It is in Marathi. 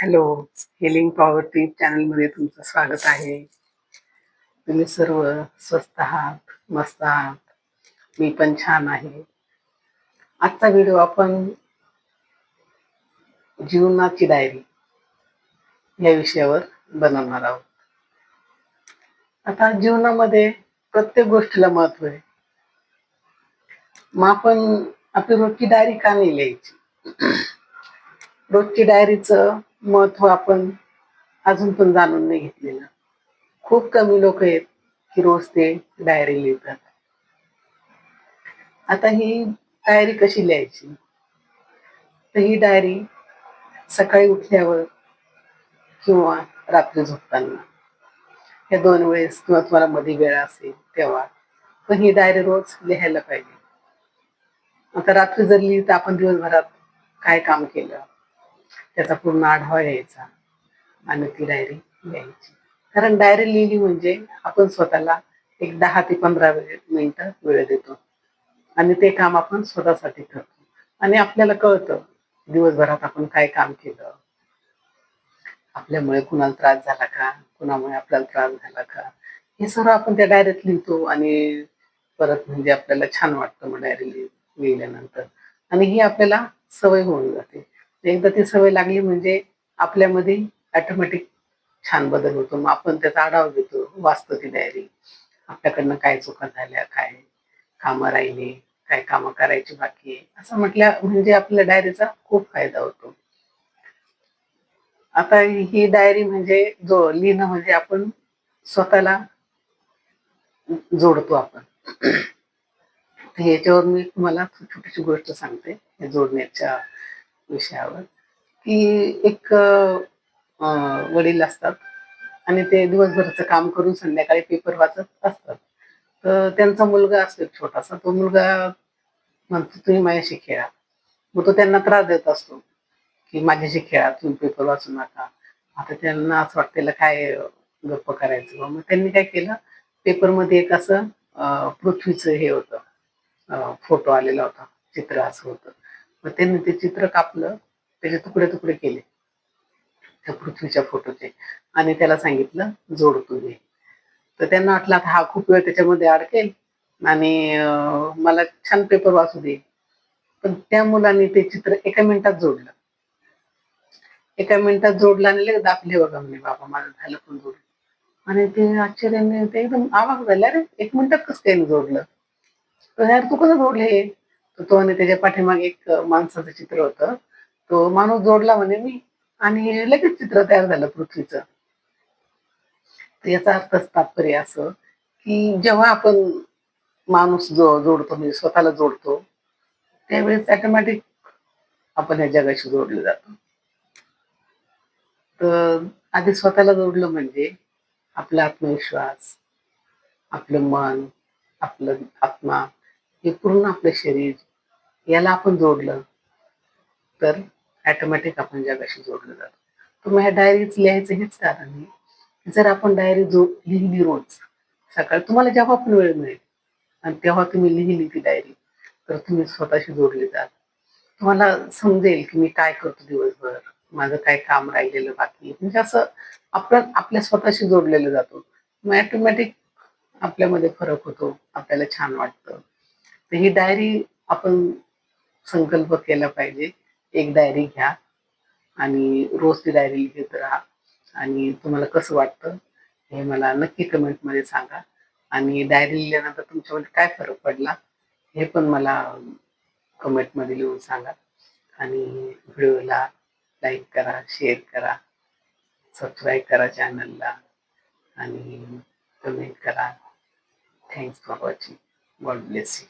हॅलो हिलिंग पॉवर टीप चॅनलमध्ये तुमचं स्वागत आहे. तुम्ही सर्व स्वस्त आहात मस्त आहात. मी पण छान आहे. आजचा व्हिडिओ आपण जीवनाची डायरी या विषयावर बनवणार आहोत. आता जीवनामध्ये प्रत्येक गोष्टीला महत्त्व आहे. मग आपण आपली रोजची डायरी का नाही लिहायची? रोजची डायरीचं महत्त्व आपण अजून पण जाणून नाही घेतलेलं. खूप कमी लोक आहेत की रोज ते डायरी लिहितात. आता ही डायरी कशी लिहायची? तर ही डायरी सकाळी उठल्यावर किंवा रात्री झोपताना. या दोन वेळेस किंवा तुम्हाला मध्ये वेळ असेल तेव्हा. पण ही डायरी रोज लिहायला पाहिजे. आता रात्री जर लिहिली तर आपण दिवसभरात काय काम केलं? त्याचा पूर्ण आढावा घ्यायचा. आणि ती डायरी लिहायची. कारण डायरी लिहिली म्हणजे आपण स्वतःला एक दहा ते पंधरा मिनिटं वेळ देतो. आणि ते काम आपण स्वतःसाठी करतो. आणि आपल्याला कळतं दिवसभरात आपण काय काम केलं? आपल्यामुळे कुणाला त्रास झाला का? कुणामुळे आपल्याला त्रास झाला का? हे सर्व आपण त्या डायरीत लिहितो आणि परत म्हणजे आपल्याला छान वाटतं मग डायरी लिहिल्यानंतर. आणि ही आपल्याला सवय होऊन जाते. एकदा ती सवय लागली म्हणजे आपल्यामध्ये ऑटोमॅटिक छान बदल होतो. मग आपण त्याचा आढावा घेतो. हो, वाचतो ती डायरी आपल्याकडनं काय चुका झाल्या काय कामं राहिले काय कामं करायची बाकी आहे? असं म्हटल्या म्हणजे आपल्या डायरीचा खूप फायदा होतो. आता ही डायरी म्हणजे जो लिहिणं म्हणजे आपण स्वतःला जोडतो आपण. याच्यावर मी तुम्हाला छोटीशी गोष्ट सांगते. हे जोडण्याच्या विषयावर की एक वडील असतात आणि ते दिवसभराचं काम करून संध्याकाळी पेपर वाचत असतात. तर त्यांचा मुलगा असतो एक छोटासा तो मुलगा म्हणतो तुम्ही माझ्याशी खेळा. मग तो त्यांना त्रास देत असतो की माझ्याशी खेळा तुम्ही पेपर वाचू नका. आता त्यांना असं वाटतं काय गप्प करायचं? मग त्यांनी काय केलं पेपरमध्ये एक असं पृथ्वीचं हे होतं फोटो आलेला होता चित्र असं होतं. मग त्यांनी ते चित्र कापलं त्याचे तुकडे तुकडे केले. त्या पृथ्वीच्या फोटोचे. आणि त्याला सांगितलं जोड तू तर त्यांना वाटलं आता हा खूप वेळ त्याच्यामध्ये अडकेल आणि मला छान पेपर वाचू दे. पण त्या मुलाने ते चित्र एका मिनिटात जोडलं. एका मिनिटात जोडलं आणि लगेच दाखले बघा म्हणे बाबा माझं झालं पण जोडलं आणि ते आश्चर्याने ते एकदम आवाज झाला रे एक मिनिटात कसं त्याने जोडलं? तर यार तू कसं जोडले हे? तर तो आणि त्याच्या पाठीमागे एक माणसाचं चित्र होतं. तो माणूस जोडला म्हणे मी आणि लगेच चित्र तयार झालं पृथ्वीचं. तर याचा अर्थच तात्पर्य असं की जेव्हा आपण माणूस जो जोडतो म्हणजे स्वतःला जोडतो त्यावेळेस ऑटोमॅटिक आपण या जगाशी जोडलं जातो. तर आधी स्वतःला जोडलं म्हणजे आपला आत्मविश्वास आपलं मन आपलं आत्मा हे पूर्ण आपलं शरीर याला आपण जोडलं तर ऑटोमॅटिक आपण जगाशी जोडलं जातो. तर मग ह्या डायरीच लिहायचं हेच कारण आहे जर आपण डायरी जो लिहिली रोज सकाळी तुम्हाला जेव्हा पण वेळ मिळेल आणि तेव्हा तुम्ही लिहिली ती डायरी तर तुम्ही स्वतःशी जोडले जाल. तुम्हाला समजेल की मी काय करतो दिवसभर माझं काय काम राहिलेलं बाकी म्हणजे असं आपण आपल्या स्वतःशी जोडलेलं जातो. मग ऑटोमॅटिक आपल्यामध्ये फरक होतो आपल्याला छान वाटतं. तर ही डायरी आपण संकल्प केला पाहिजे. एक डायरी घ्या आणि रोज ती डायरी लिहित राहा. आणि तुम्हाला कसं वाटतं हे मला नक्की कमेंटमध्ये सांगा. आणि डायरी लिहिल्यानंतर तुमच्यामध्ये काय फरक पडला हे पण मला कमेंटमध्ये लिहून सांगा. आणि व्हिडिओला लाईक करा शेअर करा सबस्क्राईब करा चॅनलला आणि कमेंट करा. Thanks for watching God bless you